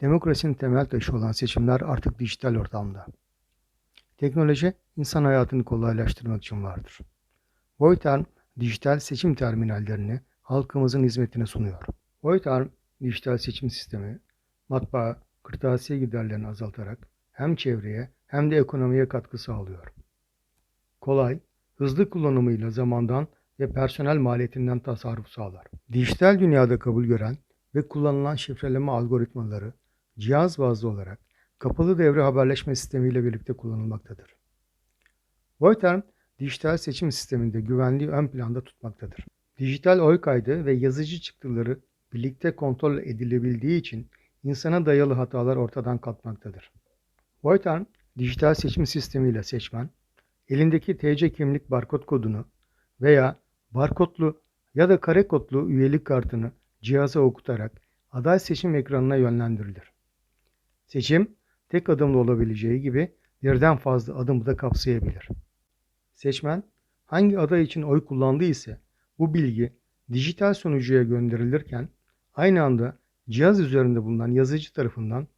Demokrasinin temel taşı olan seçimler artık dijital ortamda. Teknoloji, insan hayatını kolaylaştırmak için vardır. Voiterm, dijital seçim terminallerini halkımızın hizmetine sunuyor. Voiterm, dijital seçim sistemi, matbaa, kırtasiye giderlerini azaltarak hem çevreye hem de ekonomiye katkı sağlıyor. Kolay, hızlı kullanımıyla zamandan ve personel maliyetinden tasarruf sağlar. Dijital dünyada kabul gören ve kullanılan şifreleme algoritmaları cihaz bazlı olarak kapalı devre haberleşme sistemiyle birlikte kullanılmaktadır. Voiterm, dijital seçim sisteminde güvenliği ön planda tutmaktadır. Dijital oy kaydı ve yazıcı çıktıları birlikte kontrol edilebildiği için insana dayalı hatalar ortadan kalkmaktadır. Voiterm, dijital seçim sistemiyle seçmen, elindeki TC kimlik barkod kodunu veya barkodlu ya da kare kodlu üyelik kartını cihaza okutarak aday seçim ekranına yönlendirilir. Seçim, tek adımlı olabileceği gibi birden fazla adımı da kapsayabilir. Seçmen, hangi aday için oy kullandığı ise bu bilgi dijital sunucuya gönderilirken aynı anda cihaz üzerinde bulunan yazıcı tarafından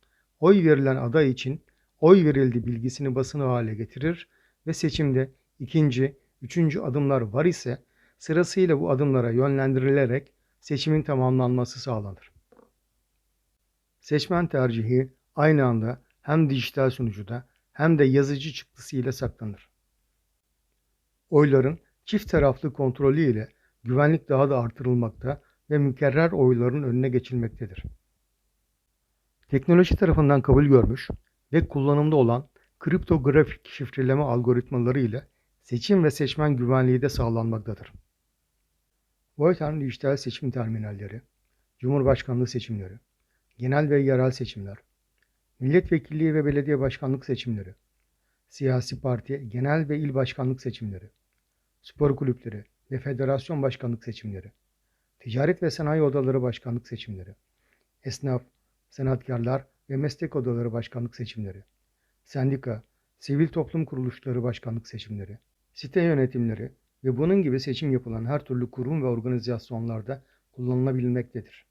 oy verilen aday için oy verildi bilgisini basılı hale getirir ve seçimde ikinci, üçüncü adımlar var ise sırasıyla bu adımlara yönlendirilerek seçimin tamamlanması sağlanır. Seçmen tercihi aynı anda hem dijital sunucuda hem de yazıcı çıktısı ile saklanır. Oyların çift taraflı kontrolü ile güvenlik daha da artırılmakta ve mükerrer oyların önüne geçilmektedir. Teknoloji tarafından kabul görmüş ve kullanımda olan kriptografik şifreleme algoritmaları ile seçim ve seçmen güvenliği de sağlanmaktadır. Voiterm dijital seçim terminalleri, Cumhurbaşkanlığı seçimleri, genel ve yerel seçimler, milletvekilliği ve belediye başkanlık seçimleri, siyasi parti, genel ve il başkanlık seçimleri, spor kulüpleri ve federasyon başkanlık seçimleri, ticaret ve sanayi odaları başkanlık seçimleri, esnaf, sanatkarlar ve meslek odaları başkanlık seçimleri, sendika, sivil toplum kuruluşları başkanlık seçimleri, site yönetimleri ve bunun gibi seçim yapılan her türlü kurum ve organizasyonlarda kullanılabilmektedir.